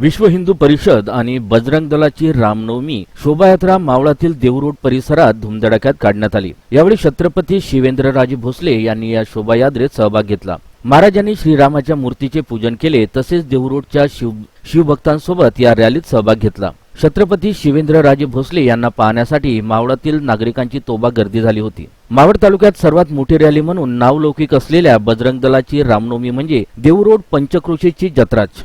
विश्व हिंदू परिषद आणि बजरंग दलाची रामनवमी शोभायात्रा मावळातील देवरोड परिसरात धुमधडाक्यात काढण्यात आली. यावेळी छत्रपती शिवेंद्रराजे भोसले यांनी या शोभायात्रेत सहभाग घेतला. महाराजांनी श्रीरामाच्या मूर्तीचे पूजन केले तसेच देवरोडच्या शिव शिवभक्तांसोबत या रॅलीत सहभाग घेतला. छत्रपती शिवेंद्रराजे भोसले यांना पाहण्यासाठी मावळातील नागरिकांची तोबा गर्दी झाली होती. मावळ तालुक्यात सर्वात मोठी रॅली म्हणून नावलौकिक असलेल्या बजरंग दलाची रामनवमी म्हणजे देवरोड पंचक्रोशीची जत्राच.